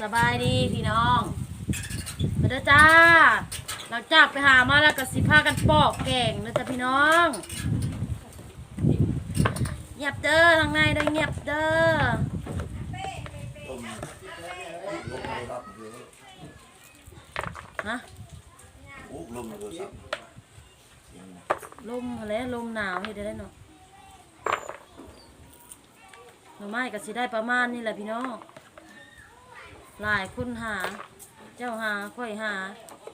สบายดีพี่น้องมาเด้อจ้า หลังจากไปหามาแล้วก็สิพากันปอกแกงนะจ๊ะพี่น้องเงียบเด้อทางในเด้อเงียบเด้อฮะลมโทรศัพท์เสียงนะลมอะไรลมหนาวเฮ็ดได้เนาะหน่อไม้ก็สิได้ประมาณนี้แหละพี่น้อง หลายคนหา เจ้าหาค่อยหา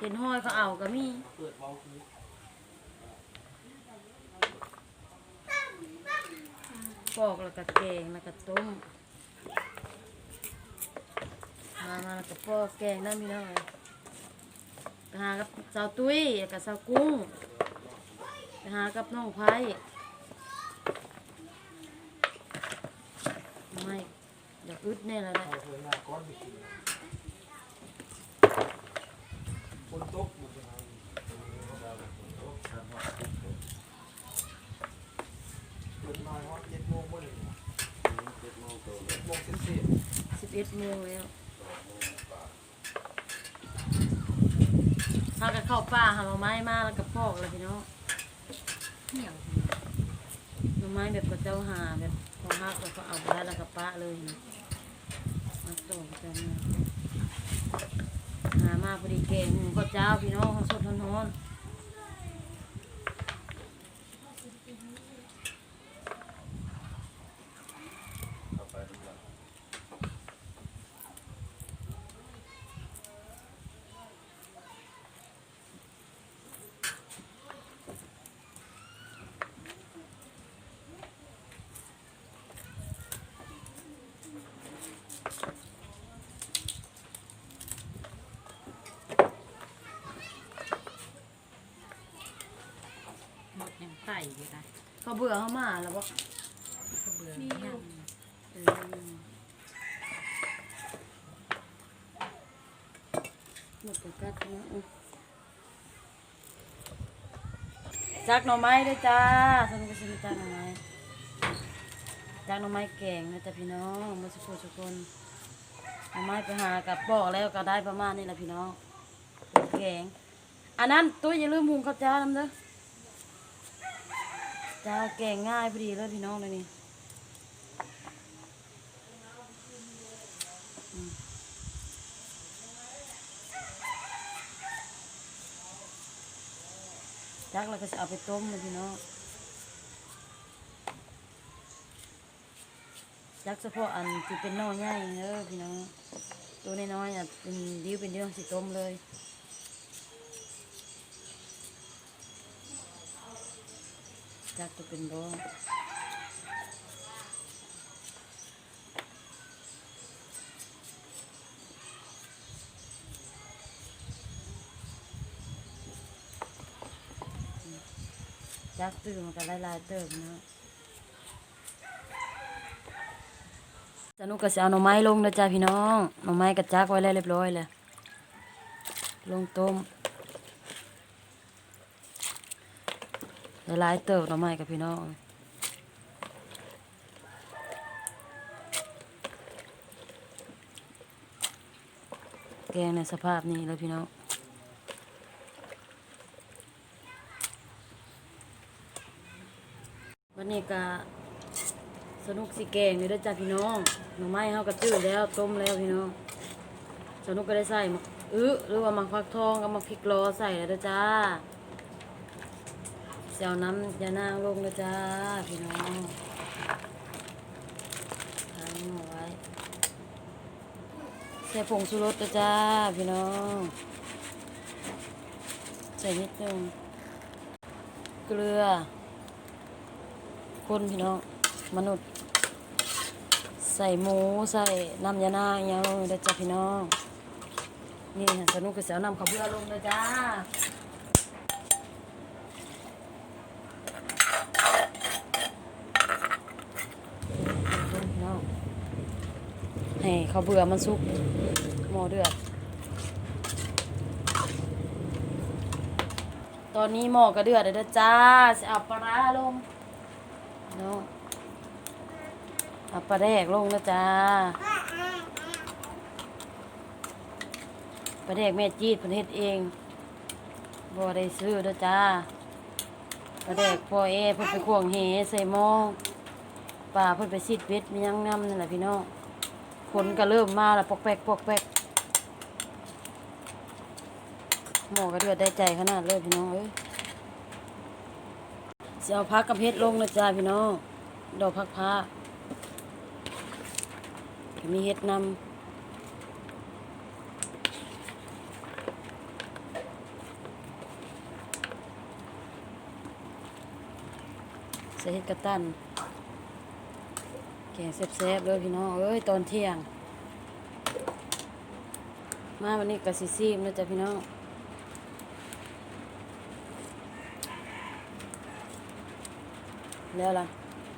เห็นห้อยเขาเอาก็มีปอกแล้วก็แกงแล้วก็ต้มมามาแล้วก็ปอกแกงนั่นพี่น้องไปหากับสาวตุ้ยกับสาวกุ้งหากับน้องไผ่ไม่เดี๋ยว อึดแน่แล้วแหละเอาเถอะหน้าก้อนไปกินคนตกหมดเลยเปิดมาฮอตเจ็ดโมงเมื่อไหร่เจ็ดโมงเจ็ดโมงเสร็จสิบเอ็ดโมงแล้วพากันเข้าป่าหาหน่อไม้มาแล้วก็ปอกแล้วพี่น้องหน่อไม้แบบกับเจ้าหาแบบของฮักแล้วก็เอาไปได้แล้วก็ปะเลยนะ มาส่งกันหามาพอดีเก่งก็เจ้าพี่น้องสดร้อนๆ เอาไปทุกอย่าง หมดยังไต่อยู่นะเขาเบื่อเขามาแล้วบอกก็เบื่อเนี่ยเออหมดกับกัดเนาะอืมจักหน่อไม้ด้วยจ้าสนุกสนุกจักหน่อไม้จักหน่อไม้แกงนะจ๊ะพี่น้องมาสุกทุกคนหน่อไม้ไปหากับบอกแล้วก็ได้ประมาณนี้แหละพี่น้องแกงอันนั้นตุ้ยอย่าลืมหุงข้าวจ้าน้ำเด้อ จ้าแกงง่ายพอดีเลยพี่น้องเลยนี่จักเราก็จะเอาไปต้มเลยพี่น้องจักเฉพาะอันที่เป็นน้อยใหญ่เด้อพี่น้องตัวน้อยๆอะเป็นดิ้วเป็นดิ้วสิต้มเลย จักจะเป็นบ้องจักตื่นมันก็หลายๆเติมเนาะสนุกก็จะเอาหน่อไม้ลงนะจ้าพี่น้อง หน่อไม้กระจักไว้แล้วเรียบร้อยเลยลงต้ม หลายเติมหน่อไม้กับพี่น้องแกงในสภาพนี้เลยพี่น้องวันนี้ก็สนุกสิแกงอยู่ด้วยจ้าพี่น้องหน่อไม้เฮาก็จืดแล้วต้มแล้วพี่น้องสนุกก็ได้ใส่มักอื้อหรือว่ามักฟักทองกับมักพริกล้อใส่แล้วด้อจ้า เสียวน้ำยานางลงเลยจ้าพี่น้องทานหน่อไว้ใส่ผงชูรสเด้อจ้าพี่น้อง ใส่นิดนึงเกลือ คนพี่น้องมนุษย์ ใส่หมูใส่น้ำยานาอหยังลงเลยจ้ะพี่น้อง นี่สนุกก็เสียนำข้าวเบื่อลงเลยจ้าคนพี่น้อง ให้ข้าวเบื่อมันสุกหม้อเดือด ตอนนี้หม้อก็เดือดแล้วจ้าจะเอาปลาร้าลงเนาะเอาปลาแดกลงนะจ้าประเดกแม่จีดเพิ่นเฮ็ดเองบ่ได้ซื้อเด้อจ้าประเดกพ่อเอเพิ่นไปควงเหใส่หม้อป่าเพิ่นไปซิดเวทมียังนำนั่นแหละพี่น้อง ฝนก็เริ่มมาแล้วปอกแปกปอกแปกหมอก็เดือดได้ใจขนาดเลยพี่น้องเอ้ยสิเอาพักกับเฮ็ดลงนะจ้าพี่น้องดอกพักผ้ามีเฮ็ดนำใส่เห็ดกระตัน แกงแซ่บๆเลยพี่น้องเอ้ยตอนเที่ยง มาวันนี้กะซิซีมนะจ๊ะพี่น้องแล้วล่ะ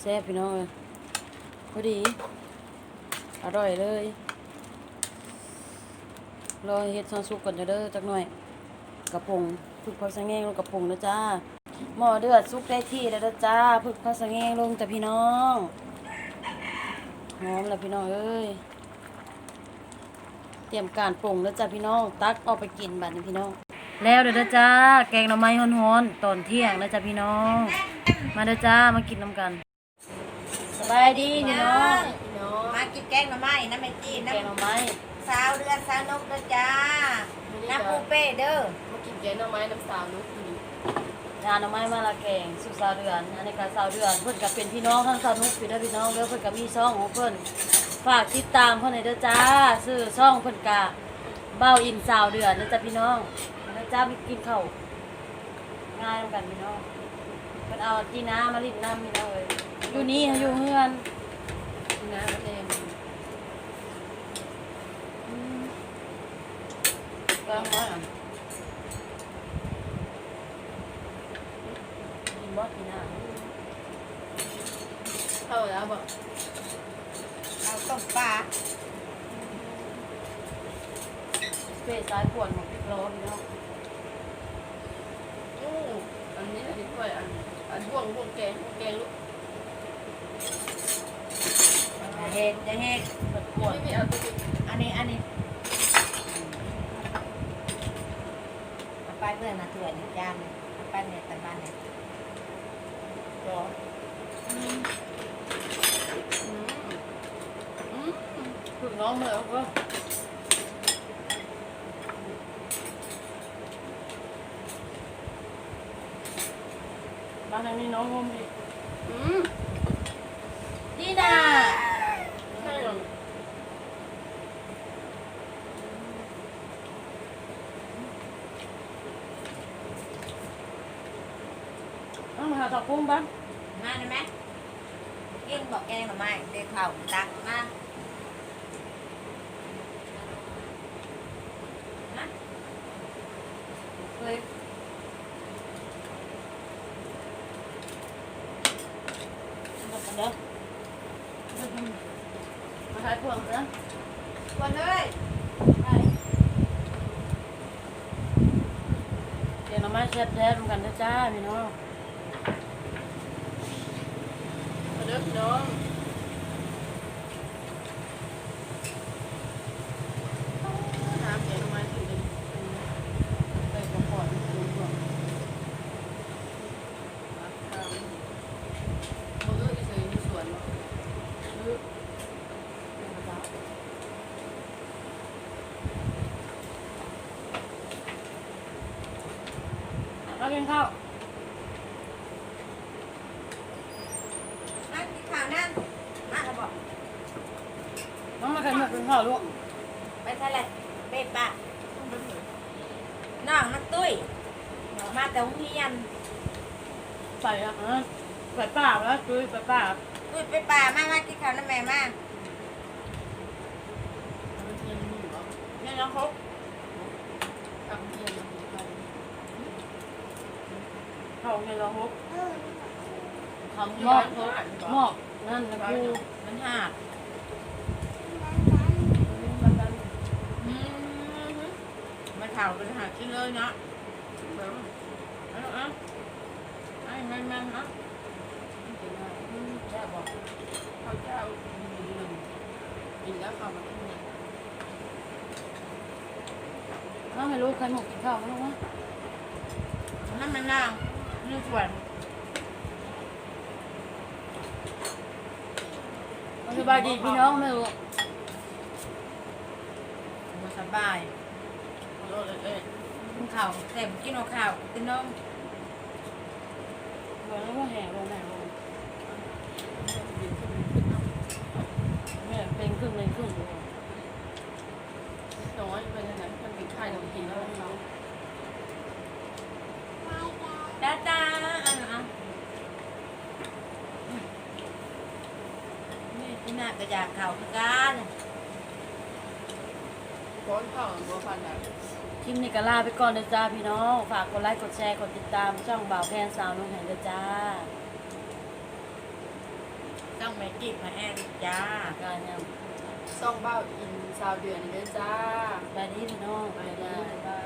แซ่บพี่น้องเอ้ยพอดี อร่อยเลยรอเห็ดซอนสุกก่อนจะเด้อจักหน่อยกระพงฝึกพักสังเงงลงกระพงนะจ้าหม้อเดือดซุกได้ที่แล้วนะจ้าพึกพักสังเงงลงแต่พี่น้อง หอมแล้วพี่น้องเอ้ย เตรียมการปรุงแล้วจ้าพี่น้อง ตักเอาไปกินบัดนี้พี่น้อง แล้วเด้อจ้า แกงหน่อไม้ฮ้อนๆตอนเที่ยงนะจ้าพี่น้อง มาเด้อจ้า มากินน้ำกัน สบายดีพี่น้องพี่น้องมากินแกงหน่อไม้น้ำแม่จีนแกงหน่อไม้น้ำสาวเดือนสาวนกเด้อจ้าน้ำปูเป้เด้อมากินแกงหน่อไม้น้ำสาวนุกอยู่ งานน่อไม้มาละแกงสุสาวเดือน อันนี้ก็สาวเดือน เพิ่อนก็เป็นพี่น้องทั้งสาวนุกพี่เด้อพี่น้องเด้อเพิ่อนก็มีช่องของเพิ่อนฝากติดตามเพิ่อนให้เด้อจ้าซื้อช่องเพิ่อนก็เบ้าอินสาวเดือนเด้อจ้าพี่น้องเด้อจ้ามีกินข้าวง่ายเหมือนกันพี่น้องเพิ่อนเอาจีน้ามาลิ้นน้ำพี่น้องเอ้ยอยู่นี่อยู่เฮือนนะแม่อืมก็ว่ากิน บ่จีน้าเข้าแล้วบอกเอาต้มปลาเฟซซ้ายปวดของพี่โรพี่น้องอู้อันนี้อันนี้กล้วยอันอันบ่วงบ่วงแกงบ่วงแกงลูกจะเห็ดจะเห็ดเปิดปวดไม่มีเอาตัวนี้อันนี้อันนี้เอาไปเพื่อนมาถั่วนี่จานหนึ่งเอาไปเนี่ยตันบ้านเนี่ย รอ อืมอืม ฝึกน้องเลยก็มาทางนี้น้องงมอีกอืมดีน่าใช่หรอ ต้องมาหาตะกุ้งบ้าง มาได้ไหมกินบอกแกงหน่อไม้เด็กเผาตักมานะ เคยมากันเด้อมาขายพวงนะคนเลย เดี๋ยวน้ำไม้แซ่บแท้รวมกันนะจ้าพี่น้อง มาเด้อพี่น้องน้ำแกงหน่อไม้ถึงเลยไปก่อนก่อนดูก่อนเขาเลือกอีเซยมีสวนเนาะเลือกเป็นกระเป๋า มา กินข้าวมากินข้าวนั่นมาแล้วบอกน้องมากินหมกกินข้าวลูกไปทะเลเป๊ะปะน้องนักตุ้ยมาแต่ห้องเรียนใส่อะฮะใส่ป้าแล้วจุ้ยใส่ป้าตุ้ยไปป่ามามากินข้าวน้ำแม่มาเอาเทียนมีอยู่เหรอเนี่ยน้องครบเอาเทียนมาดูไป ข้าวไงเราฮกทำที่หมอบ้ากนเขาอ่านหมอกนั่นนะครูมันหาดอืมมันเข่าเป็นหาดกินเลยเนาะแบบเอาเอาไอ้แม่แม่เนาะแซ่บบอกข้าวเจ้ากินแล้วข้าวมันก็มีมาให้ลูกใครหมกกินข้าวมั้งวะนั่นมันนั่ง นี่ส่วนสบายดีพี่น้องไม่รู้มาสบายโลดเลยกินข้าวเต็มกินเอาข้าวกินนมบอกแล้วว่าแห่ลงแห่ลงแม่เป็นครึ่งเป็นครึ่งอยู่ น้อยเป็นยังไงมันกินไข่เรากินแล้วเรา จ้าจ้าอะอะนี่ที่น่า กระยากข้าวคือกันก้อนข้าวบัวพันธุ์ คลิปนี้ก็ลาไปก่อนเลยจ้าพี่น้อง ฝากกดไลค์กดแชร์กดติดตามช่องบ่าวแพนสาวน้องแห่งเลยจ้าต้องแม่กิ๊กมาแอนจ้าการยัง ซ่องเบ้าอินซาวเดือนเด้อจ้า ไปดีพี่น้องไปจ้า